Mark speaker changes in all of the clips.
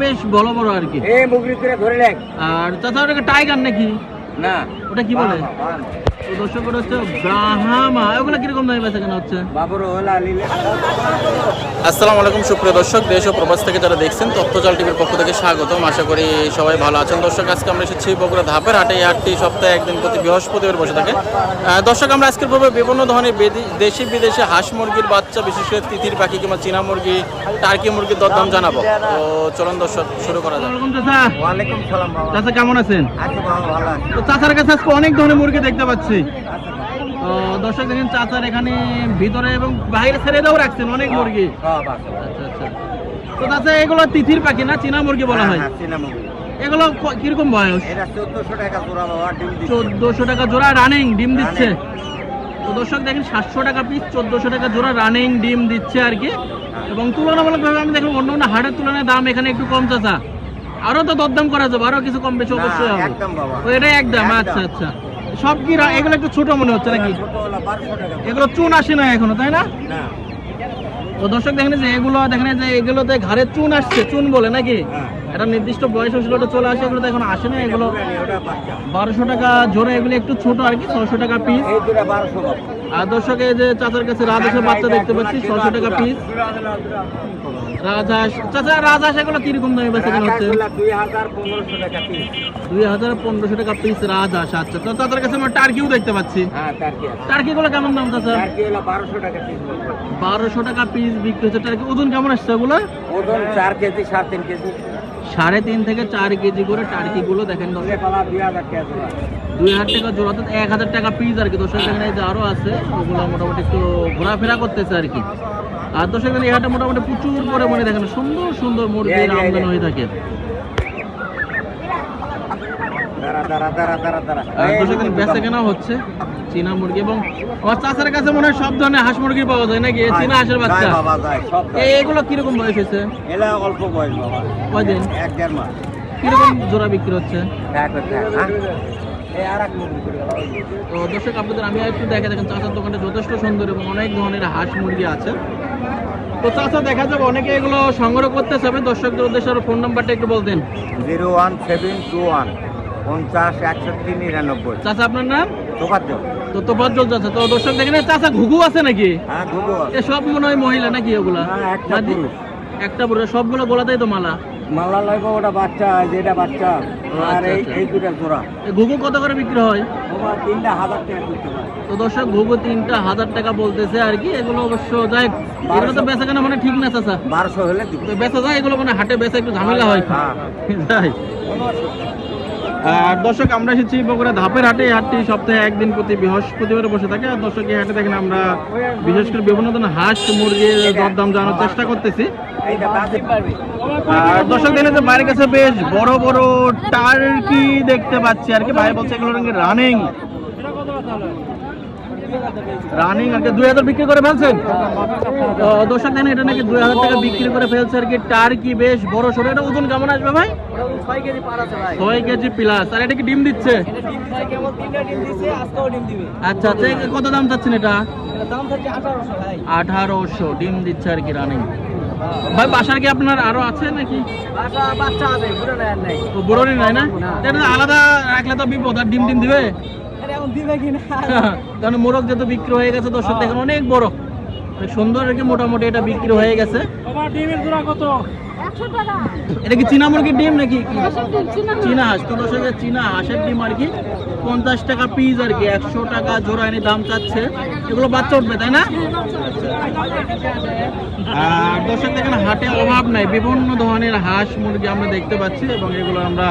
Speaker 1: বেশ বড় বড় আর কি।
Speaker 2: এই মুগরি ধরে লেখ
Speaker 1: আর তাছাড়া টাইগার নাকি?
Speaker 2: না।
Speaker 1: ওটা কি বলে? তো দর্শক হচ্ছে ব্রাহ্মা। ওগুলো কীরকম দামে বেচা কেনা হচ্ছে?
Speaker 2: বাবুর ওলা লিলে
Speaker 3: আসসালামু আলাইকুম সুপ্রিয় দর্শক। দেশ ও প্রবাস থেকে যারা দেখছেন তথ্যজাল টিভির পক্ষ থেকে স্বাগতম। আশা করি সবাই ভালো আছেন। দর্শক আজকে আমরা এসেছি বগুড়া ধাপের হাটে। এই হাটটি সপ্তাহে একদিন প্রতি বৃহস্পতিবার বসে থাকে। দর্শক আমরা আজকের পর্বে বিভিন্ন ধরনের দেশি বিদেশি হাঁস মুরগির বাচ্চা বিশেষ করে তিতির পাখি কিংবা চীনা মুরগি টার্কি মুরগির দরদাম জানাব। তো চলুন দর্শক শুরু করা যাক।
Speaker 1: চাচা কেমন আছেন?
Speaker 2: আছি বাবা ভালো আছি।
Speaker 1: তো চাচার কাছে আজকে অনেক ধরনের মুরগি দেখতে পাচ্ছি। তো দর্শক দেখেন চাচার এখানে ভিতরে এবং বাইরে ছেড়ে দেও রাখছেন অনেক মুরগি। আচ্ছা আচ্ছা। তো চাচা এগুলো তিথির পাখি না? চীনা মুরগি বলা হয়
Speaker 2: হ্যাঁ, চীনা মুগরি
Speaker 1: এগুলো কীরকম বয়স?
Speaker 2: চোদ্দশো টাকা জোড়া
Speaker 1: রানিং ডিম দিচ্ছে। তো দর্শক দেখেন সাতশো টাকা পিস চোদ্দশো টাকা জোড়া রানিং ডিম দিচ্ছে আর কি। এবং তুলনামূলকভাবে আমি দেখলাম অন্য অন্য হাটের তুলনায় দাম এখানে একটু কম চাচা। আরও তো দরদাম করা যাবে আরও কিছু কম বেশি অবশ্যই হবে। তো এটাই একদম। আচ্ছা আচ্ছা। সব কি এগুলো একটু ছোট মনে হচ্ছে নাকি? এগুলো চুন আসে না এখনও, তাই না? তো দর্শক দেখেন যে এগুলো, দেখেন যে এগুলোতে ঘাড়ে চুন আসছে, চুন বলে নাকি। একটা নির্দিষ্ট বয়স হয়েছিল চলে আসে এগুলো এখন আসে না এগুলো। বারোশো টাকা জোড়া এগুলো একটু ছোট আর কি ছশো টাকা পিস আর দর্শক এই যে চাচার কাছে রাজহাঁসের বাচ্চা দেখতে পাচ্ছি ছশো টাকা পিস রাজহাঁস চাচা রাজহাঁস এগুলো কীরকম দামে বেচা কেনা হচ্ছে?
Speaker 2: দুই হাজার পনেরোশো টাকা পিস
Speaker 1: দুই হাজার পনেরোশো টাকা পিস রাজহাঁস আচ্ছা তো চাচার কাছে আমরা টার্কিও দেখতে পাচ্ছি।
Speaker 2: হ্যাঁ
Speaker 1: টার্কি গুলো কেমন দাম চাচা?
Speaker 2: বারোশো টাকা পিস
Speaker 1: বারোশো টাকা পিস বিক্রি হচ্ছে। টার্কি ওজন কেমন আসছে ওগুলো?
Speaker 2: ওজন চার কেজি সাড়ে তিন কেজি।
Speaker 1: সাড়ে তিন থেকে চার কেজি করে টার্কি গুলো দেখেন
Speaker 2: দুই হাজার টাকা জোড়া।
Speaker 1: হাজার এক হাজার টাকা পিস আর কি। এখানে এই যে আরও আছে ওগুলো মোটামুটি একটু ঘোরাফেরা করতেছে আর কি। আর দর্শক এই হাটে মোটামুটি প্রচুর পরিমাণে দেখেন সুন্দর সুন্দর মুরগির আমদানি হয়ে থাকে। বেচা কেনা হচ্ছে চীনা মুরগি এবং আমার চাচার কাছে মনে হয় সব ধরনের হাঁস মুরগি পাওয়া যায় নাকি? চীনা হাঁসের বাচ্চা। এগুলো কীরকম বয়স হয়েছে?
Speaker 2: এলা অল্প বয়স বাবা।
Speaker 1: কয়দিন?
Speaker 2: এক দেড় মাস।
Speaker 1: কীরকম জোড়া বিক্রি হচ্ছে?
Speaker 2: হ্যাঁ? আর এক মুরগি করে গেল।
Speaker 1: তো দর্শক আপনাদের আমি একটু দেখে দেখেন চাচার দোকানটা যথেষ্ট সুন্দর এবং অনেক ধরনের হাঁস মুরগি আছে। তো চাচা দেখা যাবে অনেকে এগুলো সংগ্রহ করতে চাবে। দর্শকদের উদ্দেশ্যে আরও ফোন নাম্বারটা একটু বলতেন।
Speaker 2: Zero one seven two one পঞ্চাশ একষট্টি নিরানব্বই।
Speaker 1: চাচা আপনার নাম?
Speaker 2: তোফাজ্জল।
Speaker 1: তো তোফাজ্জল চাচা তো দর্শক দেখেন চাচা ঘুঘু আছে নাকি?
Speaker 2: হ্যাঁ ঘুঘু
Speaker 1: এ সব মনে হয় মহিলা নাকি ওগুলা
Speaker 2: একটা পুরুষ।
Speaker 1: একটা পুরো সবগুলো গোলাতেই তো মালা।
Speaker 2: মাল্লা লাগবে ওটা বাচ্চা যেটা বাচ্চা আর এই
Speaker 1: আচ্ছা।
Speaker 2: এই দুটা জোড়া।
Speaker 1: ঘুঘু কত করে বিক্রি হয়?
Speaker 2: তিনটা হাজার টাকা
Speaker 1: তো দর্শক ঘুঘু তিনটা হাজার টাকা বলতেছে আর কি এগুলো অবশ্য যাই এগুলো তো বেচা কেনা মানে ঠিক না চাচা।
Speaker 2: বারোশো হলে
Speaker 1: বেচা যায় এগুলো মানে হাটে বেচা একটু ঝামেলা হয়।
Speaker 2: হ্যাঁ
Speaker 1: যাই। আর দর্শক, আমরা এসেছি বগুড়া ধাপের হাটে। এই হাটটি সপ্তাহে একদিন প্রতি বৃহস্পতিবার বসে থাকে। আর দর্শক, এই হাটে দেখেন আমরা বিশেষ করে বিভিন্ন ধরনের হাঁস, মুরগির দরদাম জানার চেষ্টা করতেছি। আর দর্শক, দেখেন যে বাইরের কাছে বেশ বড় বড় টার্কি দেখতে পাচ্ছি আর কি। ভাই বলছে এগুলো রানিং রানিং কি দুই হাজার বিক্রি করে ফেলছেন? দর্শক দেখেন এটা নাকি দুই হাজার টাকা বিক্রি করে ফেলছে আর কি টার্কি বেশ বড় সড়ো এটা ওজন কেমন আসবে ভাই?
Speaker 2: ছয় কেজি
Speaker 1: প্লাস আর এটা কি ডিম দিচ্ছে? আচ্ছা আচ্ছা কত দাম চাচ্ছেন এটা?
Speaker 2: আঠারোশো
Speaker 1: ডিম দিচ্ছে আর কি রানিং ভাই বাসার কি আপনার আরও আছে নাকি?
Speaker 2: বাসা বাচ্চা আছে ঘুরে নাই
Speaker 1: না। আলাদা রাখলে তো বিপদ আর ডিম ডিম দিবে?
Speaker 2: দিবে
Speaker 1: কারণ মোরগ যেহেতু বিক্রি হয়ে গেছে দর্শক দেখেন অনেক বড়। সুন্দর আর কি মোটামুটি এটা বিক্রি হয়ে গেছে।
Speaker 2: ডিমের জোড়া কত?
Speaker 1: এটা কি চীনা মুরগির ডিম নাকি? চীনা হাঁস। তো চীনা হাঁসের ডিম আর কি পঞ্চাশ টাকা পিস আর কি একশো টাকা জোড়া এনে দাম চাচ্ছে। এগুলো বাচ্চা উঠবে তাই না? আর দর্শক দেখেন হাটে অভাব নাই। বিভিন্ন ধরনের হাঁস মুরগি আমরা দেখতে পাচ্ছি এবং এগুলো আমরা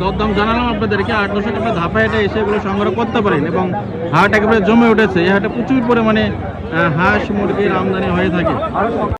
Speaker 1: দরদাম জানালাম আপনাদেরকে। আট দর্শক আপনার ধাপা হেঁটে এসে এগুলো সংগ্রহ করতে পারেন এবং হাট একেবারে জমে উঠেছে। এই হাটে প্রচুর পরিমাণে হাঁস, মুরগির আমদানি হয়ে থাকে।